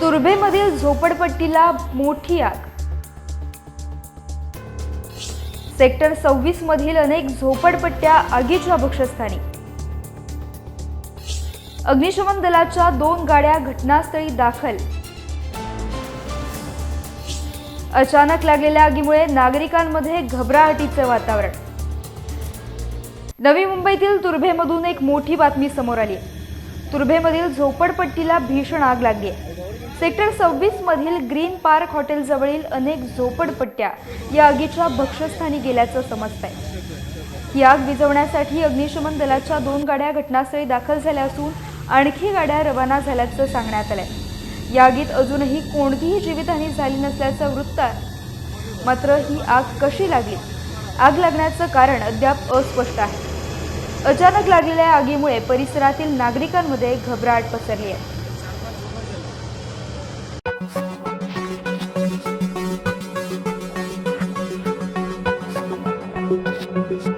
तुर्भेमधील झोपडपट्टीला मोठी आग. सेक्टर सव्वीस मधील अनेक झोपडपट्ट्या आगीच्या भक्षस्थानी अग्निशमन दलाच्या दोन गाड्या घटनास्थळी दाखल. अचानक लागलेल्या आगीमुळे नागरिकांमध्ये घबराहटीचं वातावरण. नवी मुंबईतील तुर्भेमधून एक मोठी बातमी समोर आली. तुर्भेमधील झोपडपट्टीला भीषण आग लागली आहे. सेक्टर सव्वीस मधील ग्रीन पार्क हॉटेलजवळील अनेक झोपडपट्ट्या या आगीच्या भक्षस्थानी गेल्याचं समजत आहे ही आग विझवण्यासाठी अग्निशमन दलाच्या दोन गाड्या घटनास्थळी दाखल झाल्या असून आणखी गाड्या रवाना झाल्याचं सांगण्यात आलंय. या आगीत अजूनही कोणतीही जीवितहानी झाली नसल्याचं वृत्त आहे. मात्र ही आग कशी लागली? आग लागण्याचं कारण अद्याप अस्पष्ट आहे. अचानक लागलेल्या आगीमुळे परिसरातील नागरिकांमध्ये घबराट पसरली आहे. Thank you.